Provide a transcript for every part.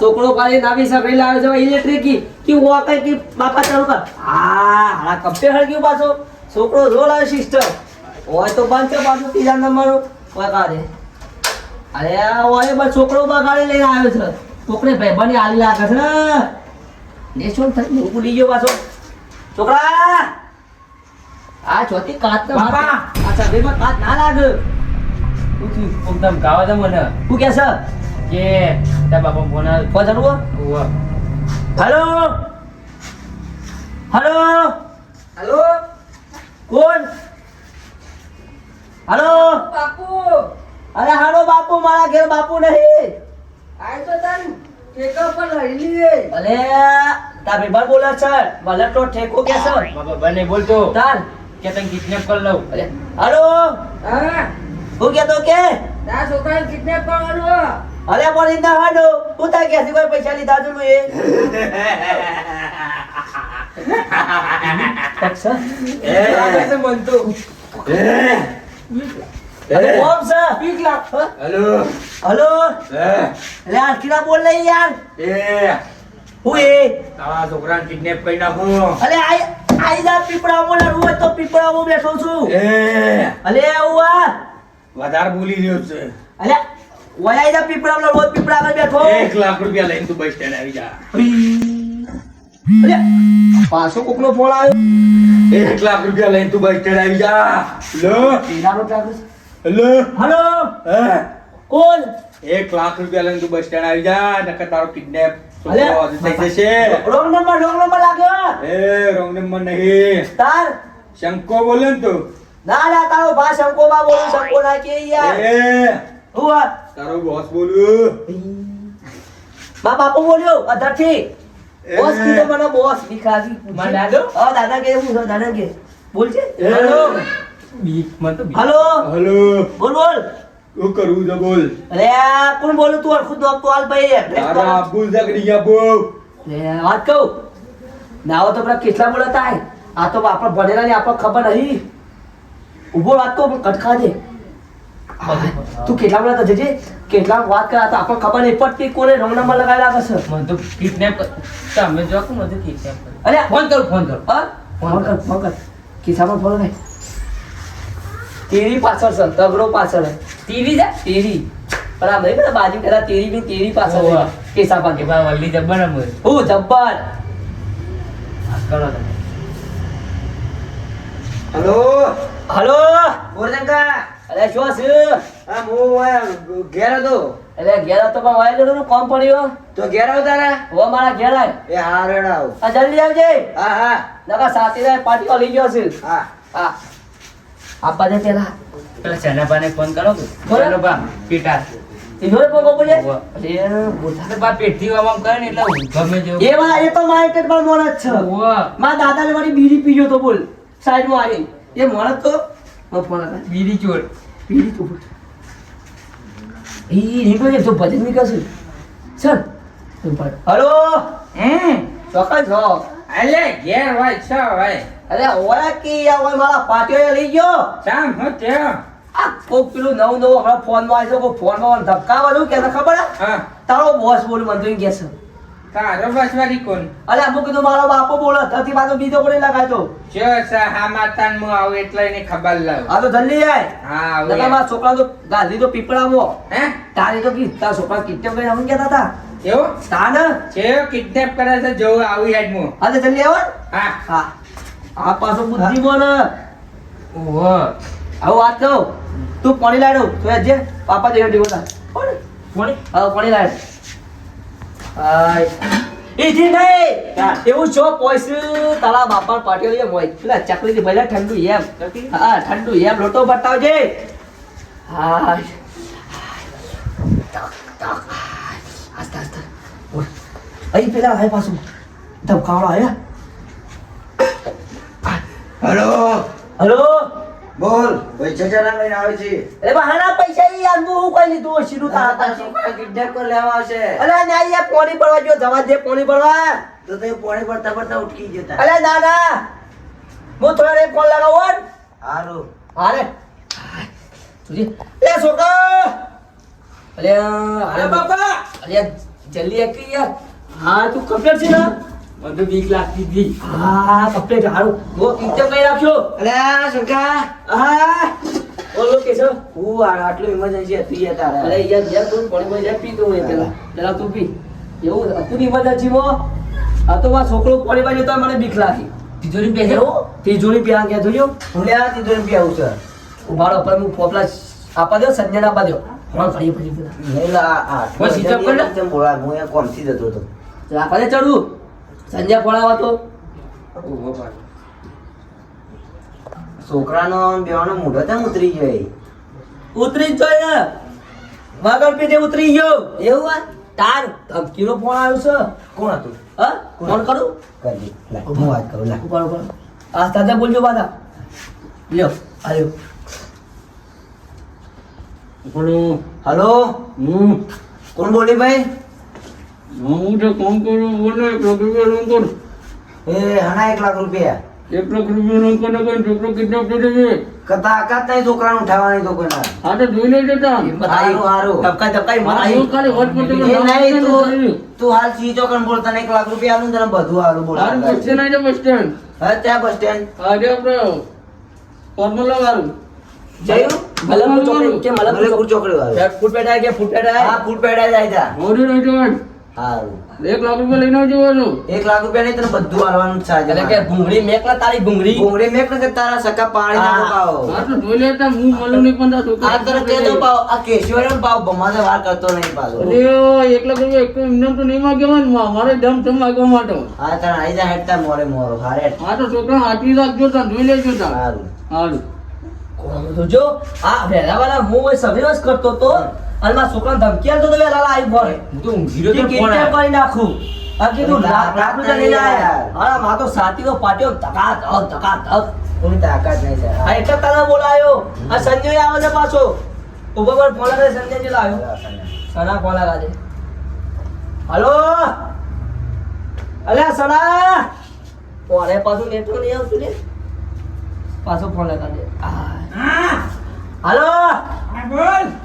છોકરો પાછી નવી સગડી આવે છે ઇલેક્ટ્રિક કી ઓ કઈ કે બાપા ચાલુ કર. હા હાલા કપે હળગ્યું પાછો. છોકરો રોલ આવે સિસ્ટમ હોય તો બંધ છે તીજા ત્રીજા નંબર કાઢે અરે આ હોય બસ છોકરો બગાડી લઈને આવ્યો છે. છોકરે ભાઈબંધી આલી લાગે છે ને શું થઈ હું ભૂલી ગયો પાછો. છોકરા! આ ચોથી કાચ ના બાપા! આ માં કાચ ના લાગે. હું? કોક તમ ગાવા દે મને. તું કે છે કે તારા બાપા ફોન આવ્યો. ફોન ચાલુ કર. ઉવ્વ. હેલો હેલો હલો કોણ હેલો બાપુ અરે હાલો બાપુ મારા ઘેર બાપુ નહીં. આય તો તન ટેકા પર લઈ લે અલે તાર ભાઈબંધ બોલે છે ભલે તો ઠેકો કે છે. બાપા બને બોલતો તાર કે તને કિડનેપ કરી લઉં. અરે હેલો. હા. હું કેતો કે? તારા છોકરાને કિડનેપ કરવાનું અરે બોલી ના હાડો હું તા ક્યાંથી કોઈ પૈસા લીધા તું એ. પક્ષ લાગે છે મન તો. અરે કોમ છે. બીક લાગ હેલો. હેલો? અરે આરતીના બોલ યાર. એ. હું એ? તારા છોકરાને કિડનેપ કરી નાખું. અલે આઈ આઈ જા પીપળામાં ના રૂવે તો પીપળામાં બેઠો છું. એ. અલે ઉવા વધારે બોલી રહ્યો છે. અલે ઓય જા પીપળા પીપળામાં રોજ પીપળા આગળ બેઠો. 1 લાખ રૂપિયા લઈને તું બસ સ્ટેન્ડ આવી જા. અલે પાછો કોકનો ફોન આવ્યો. એક લાખ રૂપિયા લઈને તું બસ સ્ટેન્ડ આવી જા. લો પીલાનો ટ્રાવેલ્સ હેલો? હલો? હે? કોણ? એક લાખ રૂપિયા લઈને તું બસ સ્ટેન્ડ આવી જા નકર તારો કિડનેપ અલે થઈ જશે. રોંગ નંબર રોંગ નંબર લાગ્યો. એ રોંગ નંબર નહીં. તાર. શંકો બોલે ને તું. ના ના તારો ભા શંકો માં બોલું શંકો ના કે યાર. એ. હું આ તારો બોસ બોલ્યો મા બાપુ બોલ્યો અધરથી બોસ કીધો મને બોસ ભીખાજી મારા દાદો? હા દાદા કે હું દાદા કે બોલ છે હેલો બીક મત તો બીક. હલો હલો બોલ બોલ હું કરું જો બોલ અરે કોણ બોલું તું અરખું તો તો હાલ ભાઈ તારા અબ્બુલ ઝઘડી ગયા બહુ લે વાત કહું નાવો તો પેલા કેટલા બોલતા હે આ તો આપણે ભણેલા ને આપણને ખબર નહીં ઊભો વાત તો કટકા દે તું કેટલા બધા જજે કેટલા વાત કરા તો આપણને ખબર નહીં પડતી કોને રોંગ નંબર લગાવી લાગે છે મને તો કિડનેપ તમે જો કે મને કિડનેપ અરે ફોન કર ફોન કર. હા? ફોન કર. ફોન કર. કિસામાં ફોન કર. તેરી પાછળ છે તગડો પાછળ તેરી જા તેરી. બરાબર બધા બાજુ કરા તેરી બી તેરી પાછળ કેસા પાકે બા વલ્લી જબ્બર ને ઓ જબ્બર. કરો તમે. હલો? હલો? બોરજંકા અરે શું છે આ હું ઘેર હતો. એટલે ઘેર તો પણ વાય જતો કોમ પડ્યો તો ઘેર આવ તારા? ઓ મારા ઘેર આય એ હા રેડ આવ. આ જલ્દી આવજે. હા હા. નકા સાથે પાર્ટી લઈ ગયો છે. હા. હા. આપા દે પેલા. પેલા ચનાપાને ફોન કરો કે? બોલો. બા પીટા. એ જોડે પોકો પડે ઓવા. અરે બોલતા તો બા પેટથી આમ આમ કરે ને એટલે ગમે જેવું એ માં એ તો માર્કેટમાં મોણ જ છે. ઓવા. માં દાદા ને બીડી પીજો તો બોલ. સાઈડમાં આવી. એ મોણ તો ફોન બીડી ચોર. બીડી બોલ એ નીકળો છે તો ભજનની કશું સર તું પડ હલો? હે? ચોક્કસ છો અલે ઘેર હોય છ ભાઈ અરે ઓલા કી આ મારા પાટિયો લઈ ગયો. શામ હું તે આ કોક પેલું નવું નવું હમણાં ફોનમાં આવ્યું કોઈ ફોનમાં ધક્કા વાળું કે ખબર હા. તારો બોસ બોલ મને તો કે છે. તારો બસવારી કોણ? અલે અમુક કીધું મારો બાપો બોલે ત્યાંથી બાજુ બીજો કોઈ છે જો સહા માતાન મુ આવ એટલે એને ખબર લાવ. આ તો જલ્દી આય. હા આવ મારા છોકરા તો ગાંધી તો પીપળામાં. હે? તારી તો કી તારા છોકરા કિડનેપ કરીને આવું કહેતા હતા? એવું? તાને? છે કિડનેપ કરે છે જો આવી હેડ મુ હા તો જલ્દી આવો. ને. હા. હા. આ પાછો બુદ્ધિમાન. હે. ઓહો. આવું વાત કહું તું પાણી લાડો. તું જે પાપા જેવો ડીવો કોણ? કોણ? હા પાણી લાડ. હાય એથી નહીં એવું છો પોઈસ તારા બાપા પાટીઓ લઈએ મોય. પેલા ચકલી ભલે ઠંડુ એમ. હા ઠંડુ એમ લોટો બતાવજે હાય. ટક આસ્તા આસ્તા. અહીં પેલા હાય પાછું. ધબકાવડો આયા. હલો? હલો? બોલ પૈસા જરા લઈને આવે છે. અરે બહાના પૈસા ઈ યાર હું કઈ લીધું તારા તારા પાસે. છોકરા કિડનેપ કર લેવા આવશે. અરે ના યાર પોણી પડવા જો જવા દે પોણી પડવા તો તે પાણી પડતા પડતા ઉઠકી જતા. અરે ના ના હું થોડા રે ફોન લગાવો. હારું. હારે તુજી. એ છોકરા. અરે અરે બાપા. અરે જલ્દી એક યાર. હા તું કમ્પ્લીટ છે ને? મને બીક લાગતી હતી હા કપડે હારું બહુ એકદમ કઈ રાખજો અરે શંકા હા. બોલો કે છો. હું આ આટલું ઇમરજન્સી હતી યાર તારે. અરે યાર યાર તું પણ માં યાર પીતો હોય પેલા. પેલા તું પી. એવું હતું ની ઇમરજન્સી આ તો મારો છોકરો પાણી બાજુ તો મને બીક લાગી. તિજોરી પે એવું? તિજોરી પ્યા ગયા જોયો હું લ્યા તીધો એમ આવું છે ઉભાડો પર હું પોપલા આપા દો સંજય આપા દો ફોન ફરી ફરી નહીં લા આ કર લે. તેમ બોલા હું કોણથી જતો હતો. આપા દે ચડું. સંજય પડાવા તો. છોકરાનો બેવાનો મોઢો તેમ ઉતરી ગયો એ. ઉતરી જ જોઈએ વાગડ પીધે ઉતરી ગયો. એવું આ તાર ધમકીનો ફોન આવ્યો છે. કોણ હતું? હા? કોણ? કરું? કરજે. હું વાત કરું લા ઉપર ઉપર આ તાજા બોલજો પાછા. લ્યો આલ્યો પણ હલો? હું? કોણ બોલી ભાઈ? હું તો કરું? બોલો એક લાખ રૂપિયા લોન કર એ હણા એક લાખ રૂપિયા. એક લાખ રૂપિયા લોન કરીને કોઈ છોકરો કિડનેપ થઈ જશે કતા આકાત નહીં છોકરાનું ઉઠાવવાની તો કોઈના આ તો જોઈ લેજે તા. હારું, હારું. ધબકાઈ ધબકાઈ મત હું ખાલી હોટ પોતે નહીં તું તું હાલ સીધો કણ બોલ તને એક લાખ રૂપિયા આલું ને તને બધું આલું બોલ. બસ સ્ટેન્ડ આવી બસ સ્ટેન્ડ હા ત્યાં બસ સ્ટેન્ડ આજે આપણે ફોર્મ્યુલા વાળું. જયું? મલમપુર ચોકડી કે મલમપુર ચોકડી વાળું. ફૂટ પેટા કે ફૂટ પેટા હા ફૂડ પેડા જાય તા એક લાખ રૂપિયા લઈને આવજો. એક લાખ રૂપિયા નહીં તને બધું આલવાનું છે એટલે કે ભૂંગળી મેકલા તારી ભૂંગળી? ભૂંગળી મેક ને કે તારા સકા પાણી હા. પાવ. આ તો જોઈ લેતા હું મળું નહીં પણ તારા આ તને કે તો પાવ. આ કેશિયો પાવ બમાને વાર કરતો નહીં પાછો. અરે એક લાખ રૂપિયા એક એમને તો નહીં માગ્યા ને મારે દમ ધમ માગવા માટે હા તને આઈ જા હેડતા મોરે મોરો. હારે આ તો છોકરા હાચવી રાખજો તા જોઈ લેજો તા હારું. હારું. કોણ તો જો આ વેલા વાળા હું ઓય સવેવસ કરતો તો અને મારા છોકરાને ધમકી આલતો તો વેલા આવી ફોન હું તો ઊંઘી કે kidnap કરી નાખું? આ કીધું રાત રૂપિયા લઈને આયા અરે મા તો સાતીઓ પાટ્યો ધકા ધક ધકા ધક કોની તાકાત નહીં છે. આ એક તારા બોલાયો. આ સંજય આવે છે પાછો. ઊભો પર ફોન કરે સંજય જે લાવ્યો સના ફોન લગાડે હલો? અલ્યા સના? ઓરે પાછું નેટવર્ક નહીં આવતું ને? પાછો ફોન લગાડે હલો.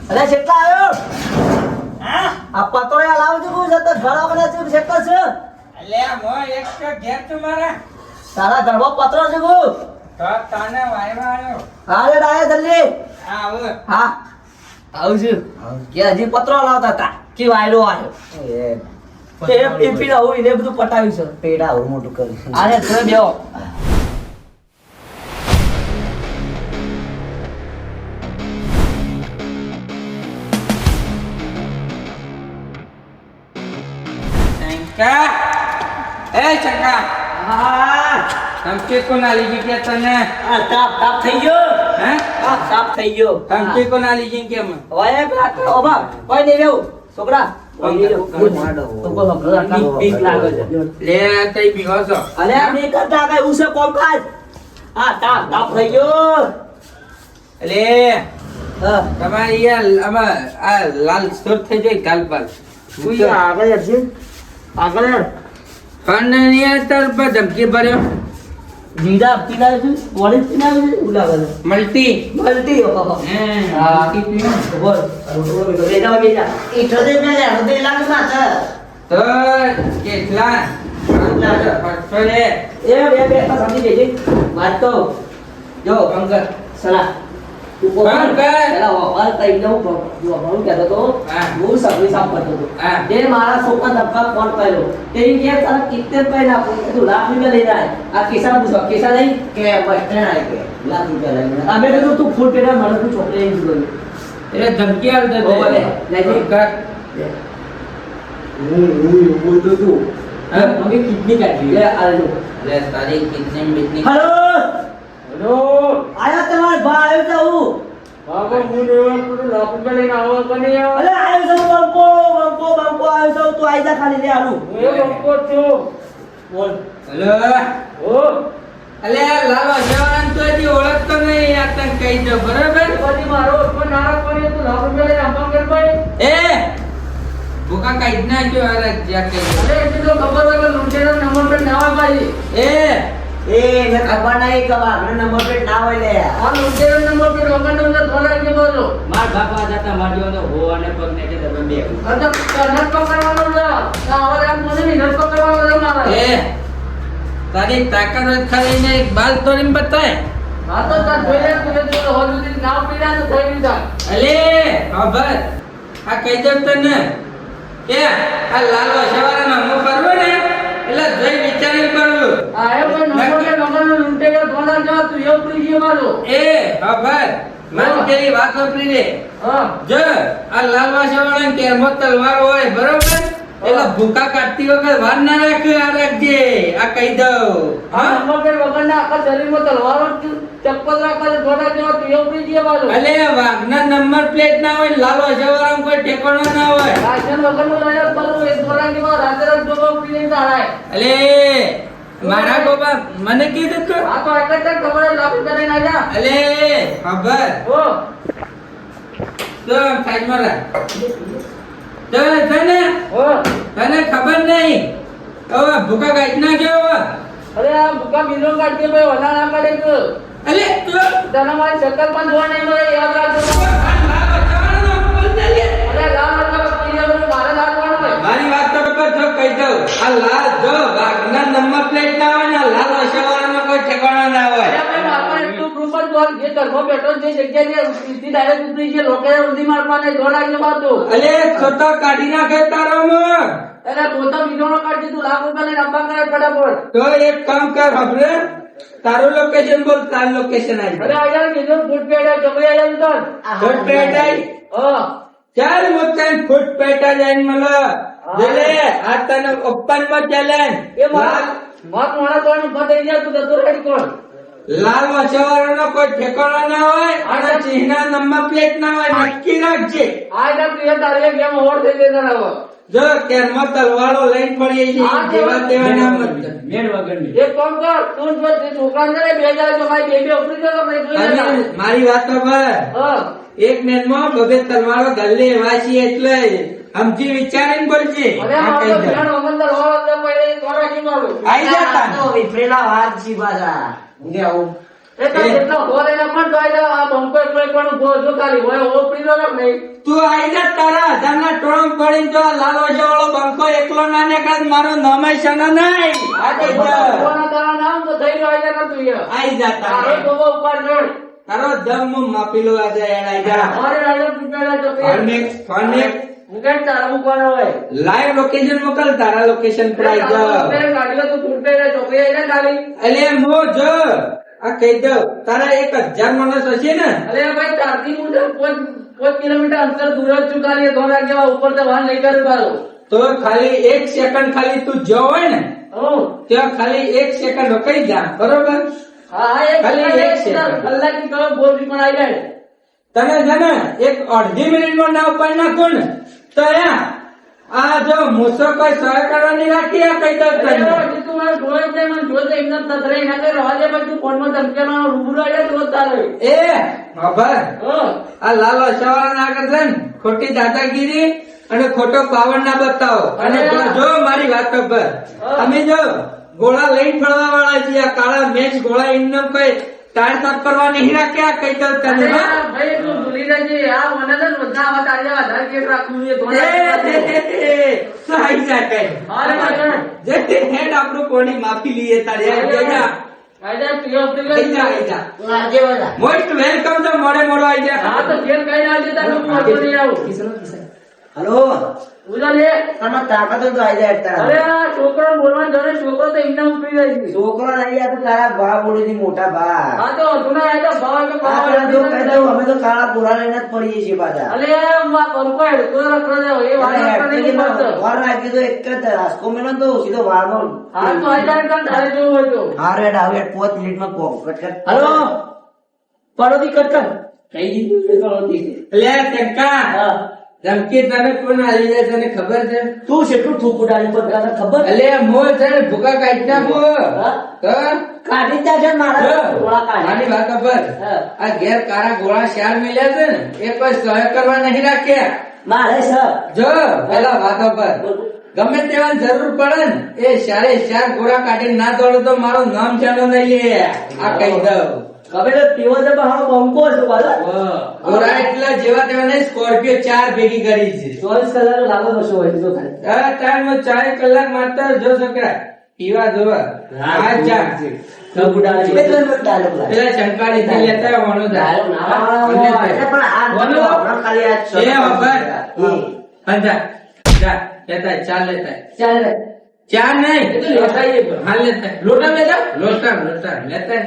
અરે કેટલા આવ્યો? આ પતોયા લાવજો હું જતો ઘર બધા છું કેટલો છું? અલે મો એક તો ઘેર છું મારા. તારા ઘરબો પત્રો છે હું તો તને વાયરો આવ્યો. હા રે ડાયા જલ્દી. આવ હા. આવું છું કે હજી પત્રો લાવતા હતા. કે વાયરો આવ્યો. એ એ પીપી આવું એને બધું પટાવ્યું છે. પેડા આવું મોટું કર્યું અરે તમે બેહો. એ શંકા હા. ધમકી કે તને? આ તાપ તાપ થઈ ગયો? હે? આ તાપ થઈ ગયો. ધમકી વાય પેલા ઓબા કોઈ નહીં છોકરા તાપ તાપ થઈ ગયો. લે હા. તમારી આમાં આ લાલ સ્તર થઈ જાય કાલ પર. તું યાર? આગળ છે યાર તાર પર ધમકી ભર્યો. જીરા પીનાવે છે? વળી પીનાવે છે? એવું લાગે મલ્ટી. મળતી ઓહો. હા. બોલ. બેટા બેટા ઈઠોતેર થોડે અડધો લાખમાં છે તો કેટલા? પાંચસો રે એ બે બે સમજી જજે વાત તો જો પંકજ સલા ધમકી મમ્મી કિડની કાઢી લે આ લો લે તારી કિડની હલો હેલો આયા તમાર ભા આવ્યો હું બાબા હું લેવા પડું લાખ રૂપિયા લઈને આવો કે અલે આવ્યો છે બંકો બંકો બંકો આવ્યો છે તું આઈ જા ખાલી લે આલું હું એ બંકો જ છું. બોલ. હેલો. ઓ અલે લાલો જવાન તો નહીં આ તને કહી દો બરાબર? પછી મારો ઉપર નારાજ પડી તો લાખ રૂપિયા લઈને આપવા કર ભાઈ. એ ભૂકા કાઢી નાખ્યો અરે જ્યાં કે અરે એટલી તો ખબર હોય કે લૂંટેરો નંબર પર ના હોય ભાઈ. એ એ એને ખબર નહીં કે વાઘનો નંબર પ્લેટ ના હોય લે. આ લૂંટેરો નંબર પ્લેટ કે બોલો માર બાપા જતા માર તો હો અને પગ ને કે તમે બે. કદમ કદમ પકડવાનો છે આ હવે આમ મને નહીં પકડવાનો છે મારે એ તારી તાકાત ખાલી ને બાલ તોડીને બતાય. આ તો તાર તો હોલ સુધી નાવ પીડા તો અલે ખબર? આ દઉં તને. કે આ લાલો શેવાળાનો મો કરવો ને એટલે જોઈ વિચારી કરવું નંબર નંબર નો લૂંટેરો ધોળા તું એવું પડી ગયો મારો. એ ખબર મને પેલી વાત વાપરી લે હા. જો આ લાલવા શેવાળા કેરમો તલવાર હોય બરોબર? એટલે ભૂકા કાઢતી વખત વાર ના રાખે આ રાખજે આ કહી દઉં. હા નંબર પ્લેટ વગરના આખા શરીરમાં તલવારો ચપ્પલ રાખવા જેવા તું એવું પડી ગયો અલે વાઘના નંબર પ્લેટ ના હોય લાલો શેવાળામાં કોઈ ઠેકાણો ના હોય. રાશન લઈને ફરવું એ ધોળા જેવા રાતે રાત જોવો અલે મારા ગોબા મને કીધું તું. આ તો એક જ ખબર લોક કરે ના જા અલે ખબર? ઓ. તો સાઈડમાં રાખ. તો તને? ઓ. તને ખબર નહીં? હવે ભૂકા કાઢી નાખ્યો હવે. અરે આ ભૂકા બીજો કાઢજે ભાઈ વના ના કાઢે તો. અલે તો? તને મારી શકલ પણ જોવા નહીં મળે યાદ રાખજો અરે લાલ રંગના પીળા રંગનું મારે લાગવાનું હોય મારી વાત તો ખબર જો કહી દઉં આ લાલ જો વાઘના નંબર પ્લેટ ના હોય ને લાલ વસવાળાનો કોઈ ઠેકાણો ના અરે હોય ભાઈ મારવાને એટલું proof જ જોવાનું. જે ઘરમાં બેઠો છે, જે જગ્યાએ ઉતરી છે, લોકોએ ઊંધી મારવાને દોડા કે અલે છોતો કાઢી નાખે તારો મોં. અરે પોતા બીજોનો કાઢજે, તું લાખ રૂપિયા લઈને અંબા કરે ફટાફટ. તો એક કામ કર હબરે તારું લોકેશન બોલ તારું લોકેશન આવી અરે આ યાર બીજો ફૂટ પેડા ચોકડી આયા ફૂટ ચાલ મુત્તન ફૂટ પેટા જઈને મળો. જોલે આ તને ઓપનમાં ચેલેન્જ એ મારા માત મારા ઊભા થઈ ગયા, તું રહે કોણ? લાલ મછવાળાનો કોઈ ઠેકાણો ના હોય અને ચિહ્ના નંબર પ્લેટ ના હોય નક્કી રાખજે આ તું યાર તારી એક game થઈ જતા રહો. જો કેરમાં તલવારો લઈને પડી જઈ હા, જેવા તેવા ના મત મેળ વગરની એક કામ કર, તું જો તે છોકરાને ને બે હજાર જો મારી બેબી ઉપરી જતો પછી જોઈ. મારી વાત તો હા. એક મેનમાં બબે તલવારો ગલ્લે વાસી એટલે સમજી વિચારીને બોલજે. આઈ જા તાન. આ તો વિફરેલા વાત છે પાછા. હું આવું? તો આઈ જો ને જા ટોળમ જો લાલો જેવાળો બંકો એકલો ના મારો નામે ને આઈ જા તારો. દમ માપી લો આજે એડ આઈ જા. રાજા કેમ તારા મૂકવાનો હોય? લાઈવ લોકેશન મોકલ તારા લોકેશન પર તારા જા પીપેડા ગાડીઓ તું પે ચોકડી આઈ ને ખાલી. અલે મો જો આ કહી દો તારા એક હજાર માણસ હશે ને અરે ભાઈ ચારથી હું પાંચ પાંચ કિલોમીટર અંતર દૂર જ છું ખાલી ધોરા ઉપર તો વાહન નહીં કર્યું તારું. તો ખાલી એક સેકન્ડ ખાલી તું જો હોય ને ત્યાં ખાલી એક સેકન્ડ રોકાઈ જા બરોબર હા એક ખાલી કલાક એક સેકન્ડ. કલાકની કયો બોલ પણ આઈ જાય તને છે ને એક અડધી મિનિટમાં ના ઉપાય નાખો ને આ જો મૂસો કોઈ સહાય કરવાની રાખી આ કહી દઉં અરે તું મને જોયે જ મને જોયે તો એમને થથરાઈ નાખે, રવા દે પછી તું ફોનમાં ધમકાવવાનો રૂબરૂ આઈ તો તારે. એ ખબર આ લાલો છે ને ખોટી દાદાગીરી અને ખોટો પાવર ના બતાવો. અને જો- મારી વાત ખબર. અમે જો ગોળા લઈને ફરવા વાળા છીએ કાળા મેચ ગોળા એમને કોઈ ટાળ સાફ કરવા નહીં રાખ્યા કઈ દઉં તને ભાઈ તું ભૂલી જજે, આ મને છે બધા આવા તારી જેવા આધાર કાર્ડ રાખવું છે, સહાય જા કઈ. અરે ભાઈ, જે. તે હેડ આપણો કોણી માફી લીએ તારે? અરે આઈ જા. આઈ જા, તું એ ઉપડી આઈ જા, ગઈ. આઈ જા. તું આજે બધા મોસ્ટ વેલકમ તો મોડે મોડો આઈ જાય હા તો ઘેર કઈ આવજે તારે હું વાંધો નહીં આવું. હલો. ઉજા લે. તારમાં તાકાત તો આઈ જાય તારા. અરે આ છોકરો જાણે છોકરો તો એમને ઉપડી જાય છે. છોકરો નહીં આ તો તારા ભા બોલીથી મોટા ભા હા તો હજુ આયા તો ભાવ કે ભાવ આ તો અમે તો કાળા પૂરા લઈને જ પડીએ છીએ પાછા. અલે આ બંકો હેડકો રખડો જાવ, એ વાત એટલે રખડો નહીં હેઠળથી પડતો. વાર રાખી તો એક જ રાસ્કો મેલો તો સીધો વાળનો. હા તો આઈ જાય કાં તારે જેવું હોય તો. હારે ડાવે પાંચ મિનિટમાં કોક કટ કટ. હલો? પડોતી કટકર કઈ દીધું છે લે ટકા. હા. ધમકી તને કોણ આલી જાય તને ખબર છે? તું કેટલું થૂકું ડાળી પર તને ખબર? અલે મોર છે ને ભૂકા કાઢી નાખો. કાઢી જ મારા ગોળા કાઢી વાત ખબર આ ઘેર કારા ગોળા શાર મિલ્યા છે ને એ કોઈ સહાય કરવા નહીં રાખ્યા. મારે સર જો પેલા વાત ખબર ગમે તેવા જરૂર પડે ને એ શારે શાર ગોળા કાઢીને ના દોડો તો મારું નામ ચાલો નહીં આ કહી દઉં. હવે તો તેઓ તો પણ બંકો છે પાછા. ઘોડા એટલા જેવા તેવા નહીં સ્કોર્પિયો ચાર ભેગી કરી છે. ચોવીસ કલાક લાગો કશો હોય તો થાય. ટાઈમ ચાર કલાક મારતા જો છોકરા પીવા જોવા. આ ચા છે. એટલે જ મને dialogue લાગે. પેલા ચંકાળી થી લેતા આવવાનો ડાયલોગ ના આવે. એટલે પણ આ બોલો. ખાલી આ એ શબ્દ પંજા જા લેતા આય, લેતા આય. ચાલ રે. નહીં. લેતા. લોટા લેતા લોટા લોટા લેતા.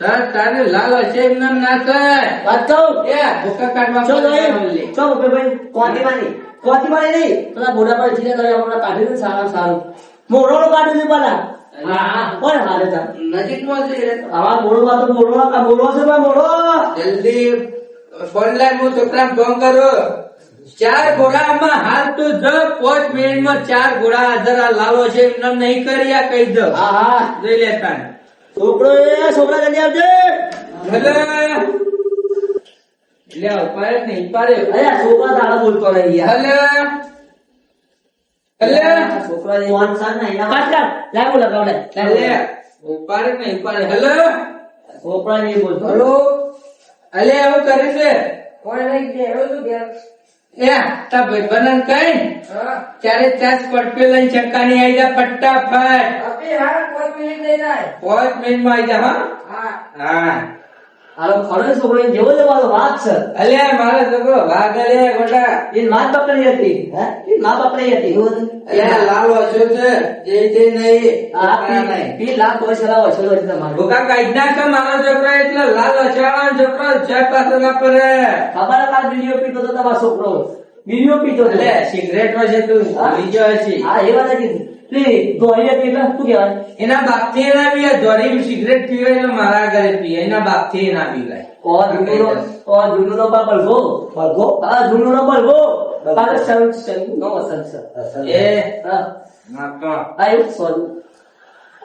તાર લાલ હશે એમ નામ ના થાય. વાત કહું? એ ભૂકા કાઢવા ચો ભાઈ ચો ઉભે ભાઈ. કોતીમાંની. કોતીમાં નહીં. પેલા બોડા પર જીને તમે હમણાં કાઢી દે સારા સારું. મોરો કાઢી દે પેલા. હા. કોણ હાલે તા નજીકમાં છે. આવા મોરડો તો મોરડો કા મોરડો છે ભાઈ મોરડો જલ્દી ફોન લાઈન હું છોકરા ફોન કરો. ચાર ઘોડામાં હાલ તો જ પાંચ મિનિટમાં ચાર ઘોડા હાજર લાલો છે નહીં કરી આ કહી દો હા હા. જોઈ લેતા છોકરો એ છોકરા જલ્દી આવજે. હલે લે ઉપાડે નહીં ઉપાડે. અરે છોકરા તારા બોલતો નહીં હલે હલે છોકરા જે ફોન સાર ને એના કાટ કાટ લાગુ લગાવ લે હલે ઉપાડે જ ઉપાડે. હલે છોકરા નહીં બોલતો હલો હલે એવું કરે છે. કોણ કે એવું શું કે? એ તા ભાઈ બનન કઈ? ત્યારે ચાર સ્કોર્પિયો લઈને ચક્કાની આવી જા ફટાફટ. અબે હા કોઈ મિનિટ નહીં થાય. પાંચ મિનિટમાં આવી જા હા? હા. હાલો ખરો છોકરો જેવો જેવો આલો વાત છે. અલ્યા મારો છોકરો ભાગ અલ્યા ગોટા. એ માં પકડી હતી હે? એ માં પકડી હતી એવું અલ્યા લાલો હસ્યો છે જે તે નહીં. આ આ નહીં. પી લાખ વર્ષ લાવો છેલ્લો છે તમારો. ભૂકા કાઢી નાખે મારો છોકરો એટલે લાલ હસ્યાવાનો છોકરો છે પાસે ના પડે. ખબર હતા બીડીઓ પીતો તો તમારો છોકરો. બીડીઓ પીતો એટલે સિગરેટમાં છે તું હા? બીજો હશે. હા એ વાત હતી દોરી હતી એટલે શું કહેવાય? એના બાપ એના પીએ ધોરી સિગરેટ પીવે એટલે મારા ઘરે પીએ એના બાપથી એના પીવાય ઓર જૂનું ઓ જૂનું નો બળગો બળગો હા જૂનું નો બળગો પાછો સંગ સંગ નો વસંત એ હા. માપો. આ એવું સોરી.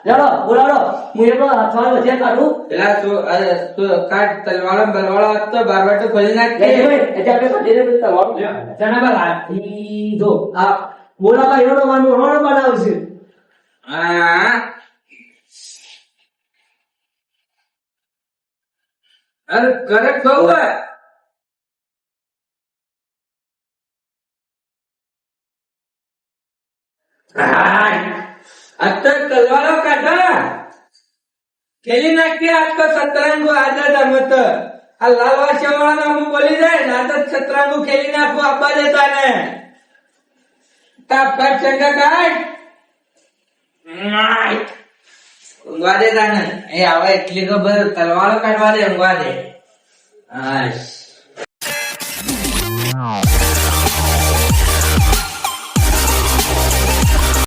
ચાલો બોલાડો હું એકલો હાથમાં છે કાઢું પેલા તો અરે તું કાઢ તલવાળો બલવાળો હતો બારવાટો ખોલી નાખ એ ભાઈ, એટલે આપણે પછી તમારું ચણા બા ઈ જો આ બોલાવા એનો માનું રોણ બનાવશે હા અરે કરે બહુ હોય. હાય. તો તલવારો કાઢા. ખેલી નાખી આજકો સતરંગો આઝાદ રમત આ લાલ વાળા અમુક બોલી જાય ને આ તો સતરંગો ખેલી નાખવું આપવા દેતા ને. તાપ તાપ ચંગા કાઢ. ઊંઘવા દે તાને એ હવે એટલી ખબર તલવારો કાઢવા દે ઊંઘવા દે.